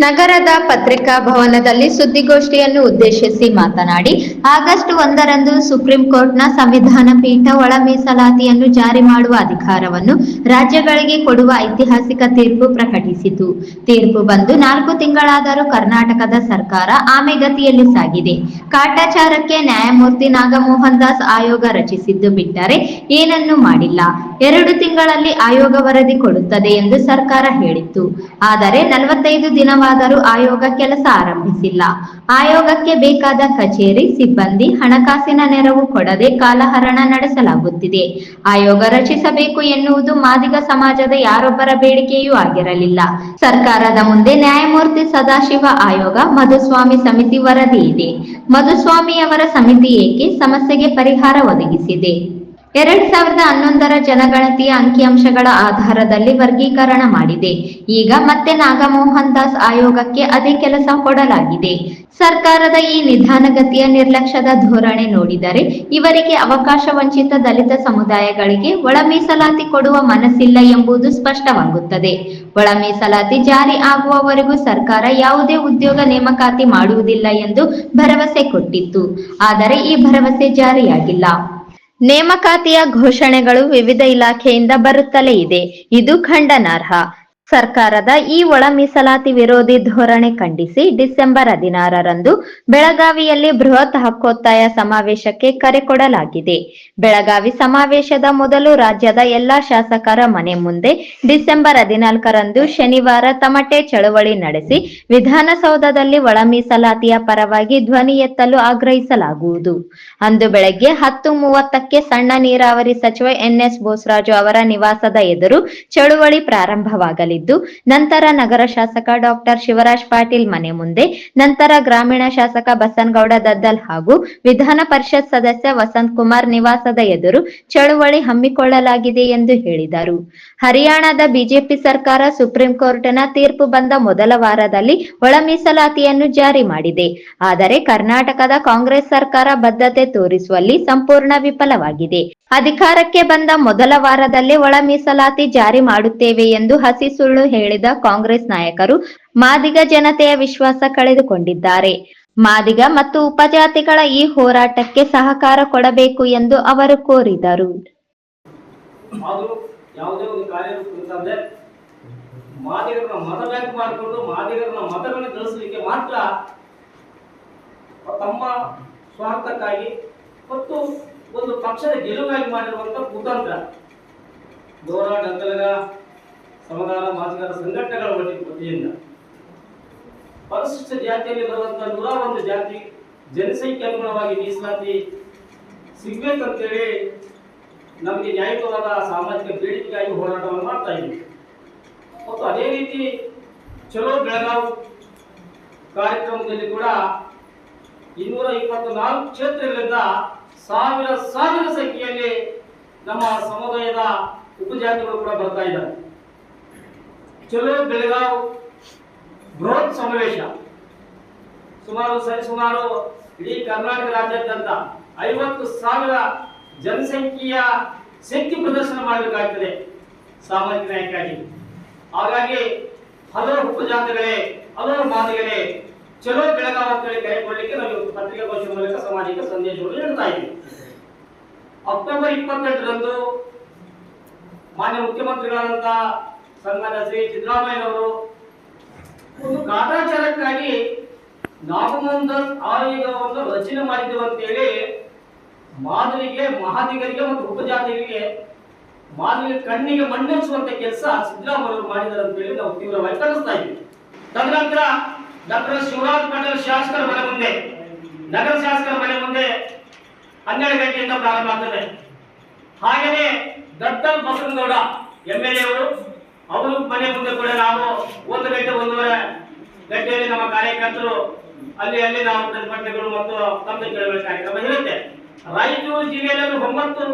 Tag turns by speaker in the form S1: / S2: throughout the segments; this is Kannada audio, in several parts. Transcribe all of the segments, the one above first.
S1: ನಗರದ ಪತ್ರಿಕಾ ಭವನದಲ್ಲಿ ಸುದ್ದಿಗೋಷ್ಠಿಯನ್ನು ಉದ್ದೇಶಿಸಿ ಮಾತನಾಡಿ, ಆಗಸ್ಟ್ ಒಂದರಂದು ಸುಪ್ರೀಂ ಕೋರ್ಟ್ನ ಸಂವಿಧಾನ ಪೀಠ ಒಳ ಮೀಸಲಾತಿಯನ್ನು ಜಾರಿ ಮಾಡುವ ಅಧಿಕಾರವನ್ನು ರಾಜ್ಯಗಳಿಗೆ ಕೊಡುವ ಐತಿಹಾಸಿಕ ತೀರ್ಪು ಪ್ರಕಟಿಸಿತು. ತೀರ್ಪು ಬಂದು ನಾಲ್ಕು ತಿಂಗಳಾದರೂ ಕರ್ನಾಟಕದ ಸರ್ಕಾರ ಆಮೆಗತಿಯಲ್ಲಿ ಸಾಗಿದೆ. ಕಾಟಾಚಾರಕ್ಕೆ ನ್ಯಾಯಮೂರ್ತಿ ನಾಗಮೋಹನ್ ದಾಸ್ ಆಯೋಗ ರಚಿಸಿದ್ದು ಬಿಟ್ಟರೆ ಏನನ್ನೂ ಮಾಡಿಲ್ಲ. ಎರಡು ತಿಂಗಳಲ್ಲಿ ಆಯೋಗ ವರದಿ ಕೊಡುತ್ತದೆ ಎಂದು ಸರ್ಕಾರ ಹೇಳಿತ್ತು. ಆದರೆ ನಲವತ್ತೈದು ದಿನವಾದರೂ ಆಯೋಗ ಕೆಲಸ ಆರಂಭಿಸಿಲ್ಲ. ಆಯೋಗಕ್ಕೆ ಬೇಕಾದ ಕಚೇರಿ, ಸಿಬ್ಬಂದಿ, ಹಣಕಾಸಿನ ನೆರವು ಕೊಡದೆ ಕಾಲಹರಣ ನಡೆಸಲಾಗುತ್ತಿದೆ. ಆಯೋಗ ರಚಿಸಬೇಕು ಎನ್ನುವುದು ಮಾದಿಗ ಸಮಾಜದ ಯಾರೊಬ್ಬರ ಬೇಡಿಕೆಯೂ ಆಗಿರಲಿಲ್ಲ. ಸರ್ಕಾರದ ಮುಂದೆ ನ್ಯಾಯಮೂರ್ತಿ ಸದಾಶಿವ ಆಯೋಗ, ಮಧುಸ್ವಾಮಿ ಸಮಿತಿ ವರದಿ ಇದೆ. ಮಧುಸ್ವಾಮಿ ಅವರ ಸಮಿತಿ ಏಕೆ ಸಮಸ್ಯೆಗೆ ಪರಿಹಾರ ಒದಗಿಸಿದೆ? ಎರಡ್ ಸಾವಿರದ ಹನ್ನೊಂದರ ಜನಗಣತಿಯ ಅಂಕಿಅಂಶಗಳ ಆಧಾರದಲ್ಲಿ ವರ್ಗೀಕರಣ ಮಾಡಿದೆ. ಈಗ ಮತ್ತೆ ನಾಗಮೋಹನ್ ದಾಸ್ ಆಯೋಗಕ್ಕೆ ಅದೇ ಕೆಲಸ ಕೊಡಲಾಗಿದೆ. ಸರ್ಕಾರದ ಈ ನಿಧಾನಗತಿಯ ನಿರ್ಲಕ್ಷ್ಯದ ಧೋರಣೆ ನೋಡಿದರೆ ಇವರಿಗೆ ಅವಕಾಶ ವಂಚಿತ ದಲಿತ ಸಮುದಾಯಗಳಿಗೆ ಒಳ ಮೀಸಲಾತಿ ಕೊಡುವ ಮನಸ್ಸಿಲ್ಲ ಎಂಬುದು ಸ್ಪಷ್ಟವಾಗುತ್ತದೆ. ಒಳ ಮೀಸಲಾತಿ ಜಾರಿ ಆಗುವವರೆಗೂ ಸರ್ಕಾರ ಯಾವುದೇ ಉದ್ಯೋಗ ನೇಮಕಾತಿ ಮಾಡುವುದಿಲ್ಲ ಎಂದು ಭರವಸೆ ಕೊಟ್ಟಿತ್ತು. ಆದರೆ ಈ ಭರವಸೆ ಜಾರಿಯಾಗಿಲ್ಲ. ನೇಮಕಾತಿಯ ಘೋಷಣೆಗಳು ವಿವಿಧ ಇಲಾಖೆಯಿಂದ ಬರುತ್ತಲೇ ಇದೆ. ಇದು ಖಂಡನಾರ್ಹ. ಸರ್ಕಾರದ ಈ ಒಳ ಮೀಸಲಾತಿ ವಿರೋಧಿ ಧೋರಣೆ ಖಂಡಿಸಿ ಡಿಸೆಂಬರ್ ಹದಿನಾರರಂದು ಬೆಳಗಾವಿಯಲ್ಲಿ ಬೃಹತ್ ಹಕ್ಕೊತ್ತಾಯ ಸಮಾವೇಶಕ್ಕೆ ಕರೆ ಕೊಡಲಾಗಿದೆ. ಬೆಳಗಾವಿ ಸಮಾವೇಶದ ಮೊದಲು ರಾಜ್ಯದ ಎಲ್ಲಾ ಶಾಸಕರ ಮನೆ ಮುಂದೆ ಡಿಸೆಂಬರ್ ಹದಿನಾಲ್ಕರಂದು ಶನಿವಾರ ತಮಟೆ ಚಳವಳಿ ನಡೆಸಿ ವಿಧಾನಸೌಧದಲ್ಲಿ ಒಳ ಮೀಸಲಾತಿಯ ಪರವಾಗಿ ಧ್ವನಿ ಎತ್ತಲು ಆಗ್ರಹಿಸಲಾಗುವುದು. ಅಂದು ಬೆಳಗ್ಗೆ ಹತ್ತು ಮೂವತ್ತಕ್ಕೆ ಸಣ್ಣ ನೀರಾವರಿ ಸಚಿವ ಎನ್ಎಸ್ ಬೋಸರಾಜು ಅವರ ನಿವಾಸದ ಎದುರು ಚಳುವಳಿ ನಂತರ ನಗರ ಶಾಸಕ ಡಾಕ್ಟರ್ ಶಿವರಾಜ್ ಪಾಟೀಲ್ ಮನೆ ಮುಂದೆ, ನಂತರ ಗ್ರಾಮೀಣ ಶಾಸಕ ಬಸನ್ಗೌಡ ದದ್ದಲ್ ಹಾಗೂ ವಿಧಾನ ಪರಿಷತ್ ಸದಸ್ಯ ವಸಂತ್ ಕುಮಾರ್ ನಿವಾಸದ ಎದುರು ಚಳುವಳಿ ಹಮ್ಮಿಕೊಳ್ಳಲಾಗಿದೆ ಎಂದು ಹೇಳಿದರು. ಹರಿಯಾಣದ ಬಿಜೆಪಿ ಸರ್ಕಾರ ಸುಪ್ರೀಂ ಕೋರ್ಟ್ನ ತೀರ್ಪು ಬಂದ ಮೊದಲ ವಾರದಲ್ಲಿ ಒಳ ಮೀಸಲಾತಿಯನ್ನು ಜಾರಿ ಮಾಡಿದೆ. ಆದರೆ ಕರ್ನಾಟಕದ ಕಾಂಗ್ರೆಸ್ ಸರ್ಕಾರ ಬದ್ಧತೆ ತೋರಿಸುವಲ್ಲಿ ಸಂಪೂರ್ಣ ವಿಫಲವಾಗಿದೆ. ಅಧಿಕಾರಕ್ಕೆ ಬಂದ ಮೊದಲ ವಾರದಲ್ಲೇ ಒಳ ಮೀಸಲಾತಿ ಜಾರಿ ಮಾಡುತ್ತೇವೆ ಎಂದು ಹಸಿ ಸುಳ್ಳು ಹೇಳಿದ ಕಾಂಗ್ರೆಸ್ ನಾಯಕರು ಮಾದಿಗ ಜನತೆಯ ವಿಶ್ವಾಸ ಕಳೆದುಕೊಂಡಿದ್ದಾರೆ. ಮಾದಿಗ ಮತ್ತು ಉಪಜಾತಿಗಳ ಈ ಹೋರಾಟಕ್ಕೆ ಸಹಕಾರ ಕೊಡಬೇಕು ಎಂದು ಅವರು ಕೋರಿದರು.
S2: ಮಾದಿಗರನ್ನ ಮತ ಬ್ಯಾಂಕ್ ಮಾಡಿಕೊಂಡು ಮಾದಿಗರನ್ನ ಮತಗಳನ್ನು ಗಳಿಸಲಿಕ್ಕೆ ಮಾತ್ರ ತಮ್ಮ ಸ್ವಾರ್ಥಕ್ಕಾಗಿ ಮತ್ತು ಒಂದು ಪಕ್ಷದ ಗೆಲುವಾಗಿ ಮಾಡಿರುವಂತ ಕುತಂತ್ರ. ಗೌರವ ಡಂಗಲಗ ಸಮಗಾರ ಮಾತುಗಾರ ಸಂಘಟನೆಗಳ ವತಿಯಿಂದ. ಪರಿಶಿಷ್ಟ ಜಾತಿಯಲ್ಲಿ ಬರುವಂತಹ ನೂರ ಒಂದು ಜಾತಿ ಜನಸಂಖ್ಯೆ ಅನುಗುಣವಾಗಿ ಮೀಸಲಾತಿ ಸಿಗ್ಬೇಕಂತೇಳಿ ನಮಗೆ ನ್ಯಾಯಯುತವಾದ ಸಾಮಾಜಿಕ ಬೇಡಿಕೆಗಾಗಿ ಹೋರಾಟವನ್ನು ಮಾಡ್ತಾ ಇದ್ದೀವಿ. ಮತ್ತು ಅದೇ ರೀತಿ ಚಲೋ ಬೆಳಗಾವ್ ಕಾರ್ಯಕ್ರಮದಲ್ಲಿ ಕೂಡ ಇನ್ನೂರ ನಾಲ್ಕು ಕ್ಷೇತ್ರಗಳಿಂದ ಸಾವಿರ ಸಾವಿರ ಸಂಖ್ಯೆಯಲ್ಲಿ ನಮ್ಮ ಸಮುದಾಯದ ಉಪಜಾತಿಗಳು ಕೂಡ ಬರ್ತಾ ಇದ್ದಾರೆ ಚಲೋ ಬೆಳಗಾವ್ ಬೃಹತ್ ಸಮಾವೇಶ. ಸುಮಾರು ಸರಿ ಸುಮಾರು ಇಡೀ ಕರ್ನಾಟಕ ರಾಜ್ಯಾದ್ಯಂತ ಐವತ್ತು ಸಾವಿರ ಜನಸಂಖ್ಯೆಯ ಶಕ್ತಿ ಪ್ರದರ್ಶನ ಮಾಡಬೇಕಾಗ್ತದೆ ಸಾಮಾಜಿಕ ನ್ಯಾಯಕ್ಕಾಗಿ ಹಾಗಾಗಿ ಹಲವು ಉಪಜಾತಿಗಳೇ, ಹಲವು ಮಾತುಗಳೇ ಚಲೋ ಬೆಳಗಾವ್ ಅಂತೇಳಿ ಕೈಗೊಳ್ಳಲಿಕ್ಕೆ ನಾವು ಇವತ್ತು ಪತ್ರಿಕಾಗೋಷ್ಠಿ ಮೂಲಕ ಸಾಮಾಜಿಕ ಸಂದೇಶವನ್ನು ನೀಡ್ತಾ ಅಕ್ಟೋಬರ್ ಇಪ್ಪತ್ತೆಂಟರಂದು ಮಾನ್ಯ ಮುಖ್ಯಮಂತ್ರಿಗಳಾದಂತ ಸನ್ಮಾನ್ಯ ಶ್ರೀ ಸಿದ್ದರಾಮಯ್ಯನವರು ಒಂದು ಕಾಟಾಚಾರಕ್ಕಾಗಿ ನಾಗಮೋಹನ್ ದಾಸ್ ಆಯೋಗವನ್ನು ರಚನೆ ಮಾಡಿದ್ದೆವು ಅಂತೇಳಿ ಮಾದರಿಗೆ, ಮಹಾದಿಗರಿಗೆ ಮತ್ತು ಉಪಜಾತಿಗಳಿಗೆ ಮಾದರಿ ಕಣ್ಣಿಗೆ ಮಣ್ಣಿಸುವಂತ ಕೆಲಸ ಸಿದ್ದರಾಮಯ್ಯವರು ಮಾಡಿದ್ದಾರೆ ಅಂತ ಹೇಳಿ ನಾವು ತೀವ್ರವಾಗಿ ಖಂಡಿಸ್ತಾ ಇದ್ದೀವಿ. ತದನಂತರ ಡಾಕ್ಟರ್ ಶಿವರಾಜ್ ಪಾಟೀಲ್ ಶಾಸಕರ ಮನೆ ಮುಂದೆ, ನಗರ ಶಾಸಕರ ಮನೆ ಮುಂದೆ ಹನ್ನೆರಡು ಗಂಟೆಯಿಂದ ಪ್ರಾರಂಭ ಆಗ್ತದೆ. ಹಾಗೆಯೇ Datta Basavanagouda M L A ಅವರು ಅವರು ಮನೆ ಮುಂದೆ ಕೂಡ ನಾವು ಒಂದು ಗಂಟೆ, ಒಂದೂವರೆ ಗಂಟೆಯಲ್ಲಿ ನಮ್ಮ ಕಾರ್ಯಕರ್ತರು ಅಲ್ಲಿ ಅಲ್ಲಿ ನಾವು ಪ್ರತಿಭಟನೆಗಳು ಮತ್ತು ತಮ್ಮ ಕೇಳುವ ಕಾರ್ಯಕ್ರಮ ಇರುತ್ತೆ. ರಾಯಚೂರು ಜಿಲ್ಲೆಯಲ್ಲಿ ಒಂಬತ್ತು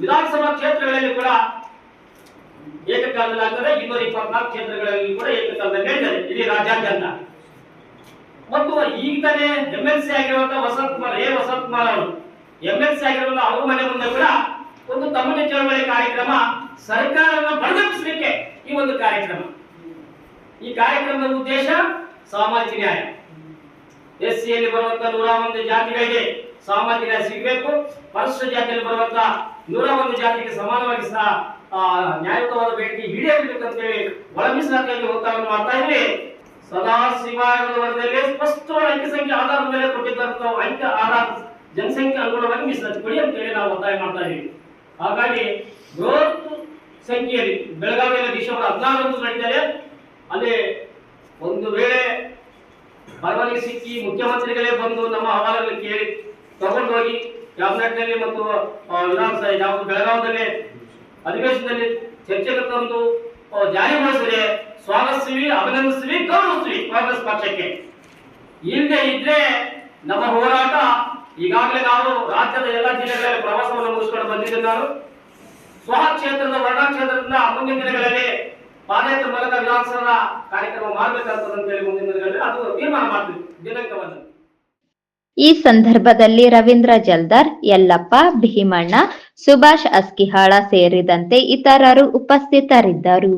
S2: ವಿಧಾನಸಭಾ ಕ್ಷೇತ್ರಗಳಲ್ಲಿ ಕೂಡ ಏಕಕಾಲದಲ್ಲಿ ಆಗ್ತದೆ. ಇನ್ನೂರ ಇಪ್ಪತ್ನಾಲ್ಕು ಕ್ಷೇತ್ರಗಳಲ್ಲಿ ಕೂಡ ಏಕಕಾಲದಲ್ಲಿ ನಡೀತದೆ ಇಡೀ ರಾಜ್ಯಾದ್ಯಂತ. ಮತ್ತು ಈಗಲೇ ಎಂ ಎಲ್ ಸಿ ಆಗಿರುವಂತಹ ವಸಂತ್ ಕುಮಾರ್ ಎ. ವಸಂತ್ ಕುಮಾರ್ ಅವರು ಎಂ ಎಲ್ ಸಿ ಆಗಿರುವಂತಹ ಅವ್ರ ಮನೆ ಮುಂದೆ ಕೂಡ ಒಂದು ತಮ್ಮನೆ ಚಳವಳಿ ಕಾರ್ಯಕ್ರಮ ಸರ್ಕಾರವನ್ನು ಈ ಒಂದು ಕಾರ್ಯಕ್ರಮ. ಈ ಕಾರ್ಯಕ್ರಮದ ಉದ್ದೇಶ ಸಾಮಾಜಿಕ ನ್ಯಾಯ. ಎಸ್ ಸಿಯಲ್ಲಿ ಬರುವಂತ ನೂರ ಒಂದು ಜಾತಿಗಳಿಗೆ ಸಾಮಾಜಿಕ ನ್ಯಾಯ ಸಿಗಬೇಕು. ಪರಿಶಿಷ್ಟ ಜಾತಿಯಲ್ಲಿ ಬರುವಂತ ನೂರ ಒಂದು ಜಾತಿಗೆ ಸಮಾನವಾಗಿ ಸಹ ನ್ಯಾಯಯುತವಾದ ಬೇಡಿಕೆ ಈಡೇರಬೇಕಂತೇಳಿ ಒಳ ಮೀಸಲಾತಿಯಾಗಿ ಒತ್ತಾಯವನ್ನು ಮಾಡ್ತಾ ಇದ್ವಿ. ಸದಾ ಶಿವಾಯದಲ್ಲಿ ಸ್ಪಷ್ಟವಾದ ಅಂಕಿ ಸಂಖ್ಯೆ ಆಧಾರದ ಮೇಲೆ ಕೊಟ್ಟಿದ್ದಂತ ಅಂಕ ಆಧಾರ ಜನಸಂಖ್ಯೆ ಅನುಗುಣವಾಗಿ ಮೀಸಲಾತಿ ಕೊಡಿ ಅಂತೇಳಿ ನಾವು ಒತ್ತಾಯ ಮಾಡ್ತಾ ಇದ್ದೀವಿ ಹಾಗಾಗಿ, ಬೃಹತ್ ಸಂಖ್ಯೆಯಲ್ಲಿ ಬೆಳಗಾವಿಯಲ್ಲಿ ಡಿಸೆಂಬರ್ ಹದಿನಾರರಂದು ನಡೀತಾರೆ ಅಲ್ಲಿ ಒಂದು ವೇಳೆ ಬರವಣಿಗೆ ಸಿಕ್ಕಿ ಮುಖ್ಯಮಂತ್ರಿಗಳೇ ಬಂದು ನಮ್ಮ ಅಹವಾಲನ್ನು ಕೇಳಿ ತಗೊಂಡೋಗಿ ಕ್ಯಾಬಿನೆಟ್ನಲ್ಲಿ ಮತ್ತು ವಿಧಾನಸಭೆ ಯಾವುದು ಬೆಳಗಾವದಲ್ಲಿ ಅಧಿವೇಶನದಲ್ಲಿ ಚರ್ಚೆಗೆ ತಂದು ಜಾರಿ ಜಾರಿಗೊಳಿಸಿದ್ರೆ ಸ್ವಾಗತಿಸ್ತೀವಿ, ಅಭಿನಂದಿಸ್ತೀವಿ, ಗೌರವಿಸ್ತೀವಿ ಕಾಂಗ್ರೆಸ್ ಪಕ್ಷಕ್ಕೆ. ಇಲ್ಲದೆ ಇದ್ರೆ ನಮ್ಮ ಹೋರಾಟ ಈಗಾಗಲೇ ನಾವು ರಾಜ್ಯದ ಎಲ್ಲ ಜಿಲ್ಲೆಗಳಲ್ಲಿ ಪ್ರವಾಸವನ್ನು ಮುಗಿಸ್ಕೊಂಡು ಬಂದಿದ್ದೇನೆ ನಾನು. ಸ್ವಹ ಕ್ಷೇತ್ರದ ಕ್ಷೇತ್ರದಿಂದ ಮುಂದಿನ ದಿನಗಳಲ್ಲಿ ಪಾದಯಾತ್ರೆ ಮೂಲಕ ವಿಧಾನಸಭಾ ಕಾರ್ಯಕ್ರಮ ಮಾಡಬೇಕಾಗ್ತದೆ ಅಂತ ಹೇಳಿ ಮುಂದಿನ ದಿನಗಳಲ್ಲಿ ಅದು ತೀರ್ಮಾನ ಮಾಡ್ತೀವಿ ದಿನಾಂಕವನ್ನು
S1: ಈ ಸಂದರ್ಭದಲ್ಲಿ ರವೀಂದ್ರ ಜಲ್ದಾರ್, ಯಲ್ಲಪ್ಪ, ಭೀಮಣ್ಣ, ಸುಭಾಷ್ ಅಸ್ಕಿಹಾಳ ಸೇರಿದಂತೆ ಇತರರು ಉಪಸ್ಥಿತರಿದ್ದರು.